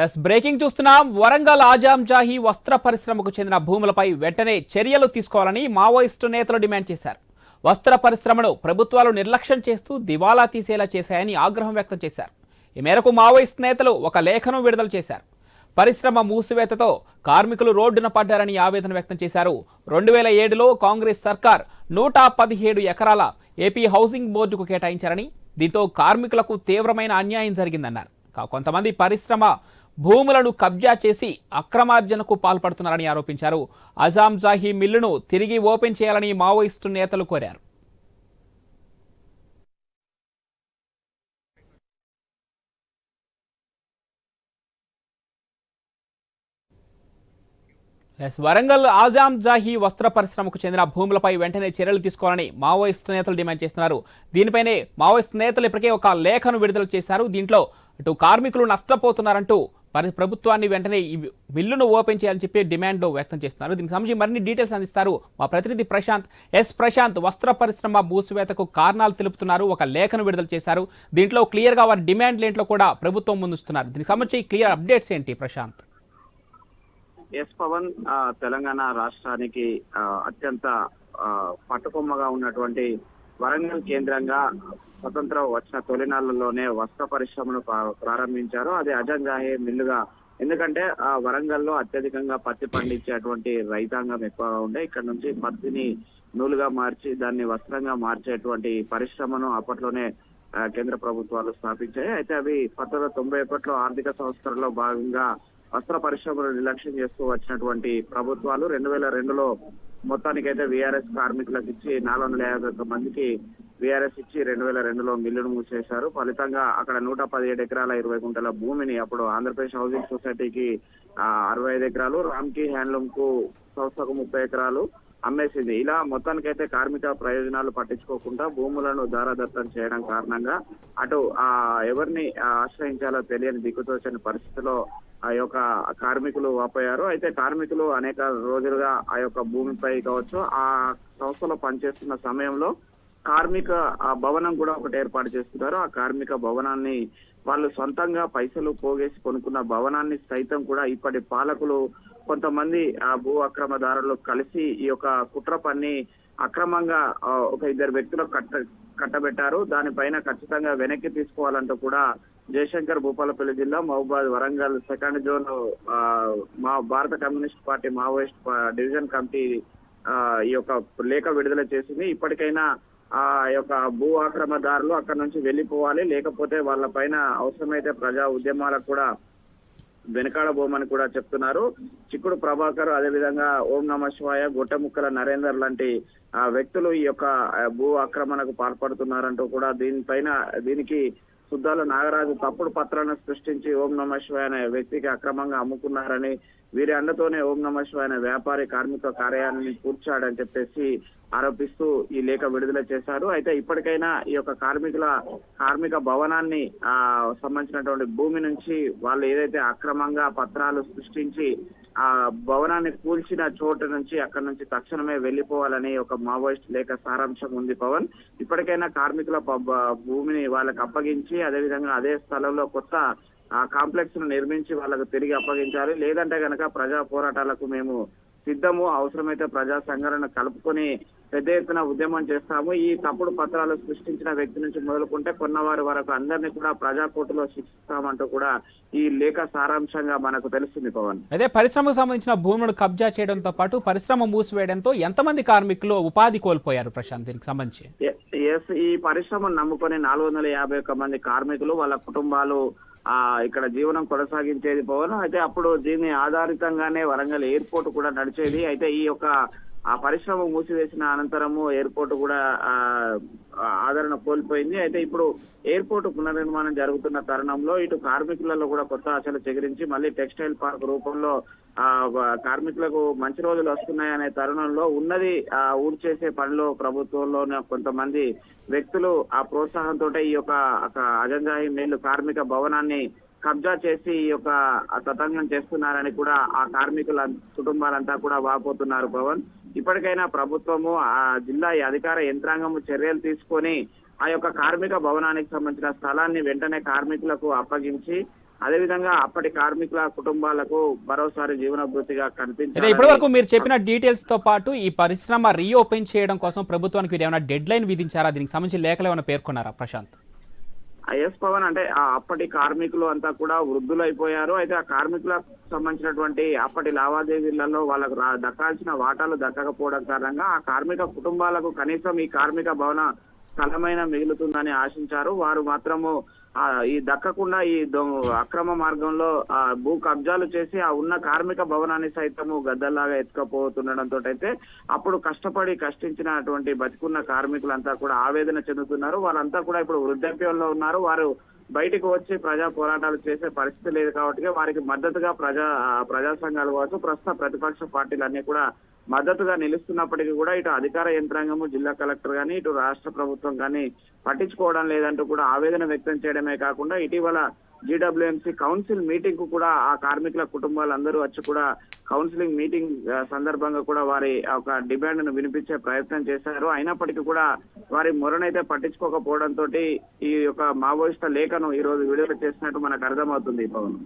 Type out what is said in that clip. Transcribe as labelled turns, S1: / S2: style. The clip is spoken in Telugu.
S1: ఎస్ బ్రేకింగ్ చూస్తున్నాం వరంగల్ ఆజాంజాహీ వస్త్ర పరిశ్రమకు చెందిన భూములపై వెంటనే చర్యలు తీసుకోవాలని మావోయిస్టు నేతలు డిమాండ్ చేశారు. వస్త్ర పరిశ్రమను ప్రభుత్వాలు నిర్లక్ష్యం చేస్తూ దివాలా తీసేలా చేశాయని ఆగ్రహం వ్యక్తం చేశారు. ఈ మేరకు మావోయిస్ట్ నేతలు ఒక లేఖను విడుదల చేశారు. పరిశ్రమ మూసివేతతో కార్మికులు రోడ్డున పడ్డారని ఆవేదన వ్యక్తం చేశారు. రెండు వేల ఏడులో కాంగ్రెస్ సర్కార్ నూట పదిహేడు ఎకరాల ఏపీ హౌసింగ్ బోర్డుకు కేటాయించారని దీంతో కార్మికులకు తీవ్రమైన అన్యాయం జరిగిందన్నారు. కొంతమంది పరిశ్రమ భూములను కబ్జా చేసి అక్రమార్జనకు పాల్పడుతున్నారని ఆరోపించారు. అజాం జాహీ మిల్లును తిరిగి ఓపెన్ చేయాలని మావోయిస్టు నేతలు కోరారు. ఎస్ వరంగల్ ఆజాం జాహీ వస్త్ర పరిశ్రమకు చెందిన భూములపై వెంటనే చర్యలు తీసుకోవాలని మావోయిస్ట్ నేతలు డిమాండ్ చేస్తున్నారు. దీనిపైనే మావోయిస్ట్ నేతలు ఇప్పటికే ఒక లేఖను విడుదల చేశారు. దీంట్లో అటు కార్మికులు నష్టపోతున్నారంటూ పరి ప్రభుత్వాన్ని వెంటనే ఈ మిల్లును ఓపెన్ చేయాలని చెప్పి డిమాండ్ వ్యక్తం చేస్తున్నారు. దీనికి సంబంధించి మరిన్ని డీటెయిల్స్ అందిస్తారు మా ప్రతినిధి ప్రశాంత్. ఎస్ ప్రశాంత్ వస్త్ర పరిశ్రమ భూసివేతకు కారణాలు తెలుపుతున్నారు. ఒక లేఖను విడుదల చేశారు. దీంట్లో క్లియర్గా వారి డిమాండ్ ఏంట్లో కూడా ప్రభుత్వం ముందుస్తున్నారు దీనికి సంబంధించి క్లియర్ అప్డేట్స్ ఏంటి ప్రశాంత్?
S2: ఎస్ పవన్ తెలంగాణ రాష్ట్రానికి అత్యంత పట్టుకొమ్మగా ఉన్నటువంటి వరంగల్ కేంద్రంగా స్వతంత్రం వచ్చిన తొలినాళ్ళలోనే వస్త్ర పరిశ్రమను ప్రా- ప్రారంభించారు. అది అజంగాహే మిల్లుగా. ఎందుకంటే ఆ వరంగల్లో అత్యధికంగా పత్తి పండించేటువంటి రైతాంగం ఎక్కువగా ఉండే. ఇక్కడ నుంచి పత్తిని నూలుగా మార్చి దాన్ని వస్త్రంగా మార్చేటువంటి పరిశ్రమను అప్పట్లోనే కేంద్ర ప్రభుత్వాలు స్థాపించాయి. అయితే అవి పంతొమ్మిది వందల తొంభై ఒకటిలో ఆర్థిక సంవత్సరంలో భాగంగా వస్త్ర పరిశ్రమను నిర్లక్ష్యం చేస్తూ వచ్చినటువంటి ప్రభుత్వాలు రెండు వేల రెండులో మొత్తానికైతే విఆర్ఎస్ కార్మికులకు ఇచ్చి నాలుగు వందల యాభై ఒక్క మందికి విఆర్ఎస్ ఇచ్చి రెండు వేల రెండులో మిల్లును మూసేశారు. ఫలితంగా అక్కడ నూట పదిహేడు ఎకరాల ఇరవై గుంటల భూమిని అప్పుడు ఆంధ్రప్రదేశ్ హౌసింగ్ సొసైటీకి అరవై ఐదు ఎకరాలు రామ్కి హ్యాండ్లూమ్కు సంస్థకు ముప్పై ఎకరాలు అమ్మేసింది. ఇలా మొత్తానికైతే కార్మిక ప్రయోజనాలు పట్టించుకోకుండా భూములను దారాదత్తం చేయడం కారణంగా అటు ఆ ఎవరిని ఆశ్రయించాలో తెలియని దిక్కుతోచని పరిస్థితిలో ఆ యొక్క కార్మికులు వాపోయారు. అయితే కార్మికులు అనేక రోజులుగా ఆ యొక్క భూమిపై కావచ్చు ఆ సంస్థలో పనిచేస్తున్న సమయంలో కార్మిక ఆ భవనం కూడా ఒకటి ఏర్పాటు చేస్తున్నారు ఆ కార్మిక భవనాన్ని వాళ్ళు సొంతంగా పైసలు పోగేసి కొనుక్కున్న భవనాన్ని సైతం కూడా ఇప్పటి పాలకులు కొంతమంది ఆ భూ అక్రమదారులు కలిసి ఈ యొక్క కుట్ర పన్ని అక్రమంగా ఒక ఇద్దరు వ్యక్తులకు కట్ట కట్టబెట్టారు. దానిపైన ఖచ్చితంగా వెనక్కి తీసుకోవాలంటూ కూడా జయశంకర్ భూపాలపల్లి జిల్లా మహబూబాద్ వరంగల్ సెకండ్ జోన్ ఆ, మా భారత communist party Maoist division committee ఈ యొక్క లేఖ విడుదల చేసింది. ఇప్పటికైనా ఆ యొక్క భూ ఆక్రమదారులు అక్కడ నుంచి వెళ్ళిపోవాలి. లేకపోతే వాళ్ళ పైన అవసరమైతే ప్రజా ఉద్యమాలకు కూడా వెనకాడబోమని కూడా చెప్తున్నారు. చిక్కుడు ప్రభాకర్ అదేవిధంగా ఓం నమ శివాయ గొట్టముక్కల నరేందర్ లాంటి ఆ వ్యక్తులు ఈ యొక్క భూ ఆక్రమణకు పాల్పడుతున్నారంటూ కూడా దీనిపైన దీనికి సుద్దాల నాగరాజు తప్పుడు పత్రాలను సృష్టించి ఓం నమ శివాయ అనే వ్యక్తికి అక్రమంగా అమ్ముకున్నారని వీరి అండతోనే ఓం నమ శివాయ అనే వ్యాపారి కార్మిక కార్యాలయాన్ని కూర్చాడని చెప్పేసి ఆరోపిస్తూ ఈ లేఖ విడుదల చేశారు. అయితే ఇప్పటికైనా ఈ యొక్క కార్మికుల కార్మిక భవనాన్ని ఆ సంబంధించినటువంటి భూమి నుంచి వాళ్ళు ఏదైతే అక్రమంగా పత్రాలు సృష్టించి ఆ భవనాన్ని కూల్చిన చోటు నుంచి అక్కడి నుంచి తక్షణమే వెళ్ళిపోవాలని ఒక మావోయిస్ట్ లేఖ సారాంశం ఉంది పవన్. ఇప్పటికైనా కార్మికుల భూమిని వాళ్ళకి అప్పగించి అదేవిధంగా అదే స్థలంలో కొత్త ఆ కాంప్లెక్స్ను నిర్మించి వాళ్ళకు తిరిగి అప్పగించాలి. లేదంటే గనక ప్రజా పోరాటాలకు మేము సిద్ధము. అవసరమైతే ప్రజా సంఘటన కలుపుకొని పెద్ద ఎత్తున ఉద్యమం చేస్తాము. ఈ తప్పుడు పత్రాలు సృష్టించిన వ్యక్తి నుంచి మొదలుకుంటే కొన్నవారి వరకు అందరినీ కూడా ప్రజా కోర్టులో శిక్షిస్తామంటూ కూడా ఈ లేఖ సారాంశంగా మనకు తెలుస్తుంది పవన్.
S1: అదే పరిశ్రమకు సంబంధించిన భూములను కబ్జా చేయడంతో పాటు పరిశ్రమ మూసివేయడంతో ఎంతమంది కార్మికులు ఉపాధి కోల్పోయారు ప్రశాంత్? దీనికి సంబంధించి.
S2: ఎస్ ఈ పరిశ్రమను నమ్ముకొని నాలుగు వందల యాభై ఒక్క మంది కార్మికులు వాళ్ళ కుటుంబాలు ఆ ఇక్కడ జీవనం కొనసాగించేది పవన్. అయితే అప్పుడు దీన్ని ఆధారితంగానే వరంగల్ ఎయిర్పోర్ట్ కూడా నడిచేది. అయితే ఈ యొక్క ఆ పరిశ్రమ మూసివేసిన అనంతరము ఎయిర్పోర్ట్ కూడా ఆ, ఆదరణ కోల్పోయింది. అయితే ఇప్పుడు ఎయిర్పోర్ట్ పునర్నిర్మాణం జరుగుతున్న తరుణంలో ఇటు కార్మికులలో కూడా కొత్త ఆశలు చెగిరించి మళ్ళీ టెక్స్టైల్ పార్క్ రూపంలో ఆ కార్మికులకు మంచి రోజులు వస్తున్నాయనే తరుణంలో ఉన్నది ఆ ఊడ్చేసే పనిలో ప్రభుత్వంలోనే కొంతమంది వ్యక్తులు ఆ ప్రోత్సాహంతో ఈ యొక్క అజంజాహి అజంజాయి మేలు కార్మిక భవనాన్ని కబ్జా చేసి ఈ యొక్క తతంగం చేస్తున్నారని కూడా ఆ కార్మికుల కుటుంబాలంతా కూడా వాపోతున్నారు పవన్ ఇప్పటికైనా ప్రభుత్వము ఆ జిల్లా అధికార యంత్రాంగము చర్యలు తీసుకొని ఆ యొక్క కార్మిక భవనానికి సంబంధించిన స్థలాన్ని వెంటనే కార్మికులకు అప్పగించి అదేవిధంగా అప్పటి కార్మికుల కుటుంబాలకు మరోసారి జీవనభృతిగా కనిపించింది
S1: ఇప్పటి వరకు మీరు చెప్పిన డీటెయిల్స్తో పాటు ఈ పరిశ్రమ రీఓపెన్ చేయడం కోసం ప్రభుత్వానికి మీరు ఏమైనా డెడ్ లైన్ విధించారా? దీనికి సంబంధించి లేఖలు ఏమైనా పేర్కొన్నారా? ప్రశాంత్.
S2: ఐఎస్ పవన్ అంటే ఆ అప్పటి కార్మికులు అంతా కూడా వృద్ధులు అయిపోయారు అయితే ఆ కార్మికులకు సంబంధించినటువంటి అప్పటి లావాదేవీలలో వాళ్ళకు దక్కాల్సిన వాటాలు దక్కకపోవడం కారణంగా ఆ కార్మిక కుటుంబాలకు కనీసం ఈ కార్మిక భవన స్థలమైన మిగులుతుందని ఆశించారు. వారు మాత్రము ఈ దక్కకుండా ఈ అక్రమ మార్గంలో ఆ భూ కబ్జాలు చేసి ఆ ఉన్న కార్మిక భవనాన్ని సైతము గద్దల్లాగా ఎత్తుకపోతుండడంతో అయితే అప్పుడు కష్టపడి కష్టించినటువంటి బతికున్న కార్మికులంతా కూడా ఆవేదన చెందుతున్నారు. వాళ్ళంతా కూడా ఇప్పుడు వృద్ధాప్యంలో ఉన్నారు. వారు బయటకు వచ్చి ప్రజా పోరాటాలు చేసే పరిస్థితి లేదు కాబట్టి వారికి మద్దతుగా ప్రజా ప్రజా సంఘాలు కావచ్చు ప్రస్తుత ప్రతిపక్ష పార్టీలు అన్ని కూడా మద్దతుగా నిలుస్తున్నప్పటికీ కూడా ఇటు అధికార యంత్రాంగము జిల్లా కలెక్టర్ కానీ ఇటు రాష్ట్ర ప్రభుత్వం కానీ పట్టించుకోవడం లేదంటూ కూడా ఆవేదన వ్యక్తం చేయడమే కాకుండా ఇటీవల జీడబ్ల్యూఎంసీ కౌన్సిల్ మీటింగ్కు కూడా ఆ కార్మికుల కుటుంబాలందరూ వచ్చి కూడా కౌన్సిలింగ్ మీటింగ్ సందర్భంగా కూడా వారి ఒక డిమాండ్ను వినిపించే ప్రయత్నం చేశారు. అయినప్పటికీ కూడా వారి మొరనైతే పట్టించుకోకపోవడంతో ఈ యొక్క మావోయిస్ట లేఖను ఈ రోజు విడుదల చేసినట్టు మనకు అర్థమవుతుంది పవన్.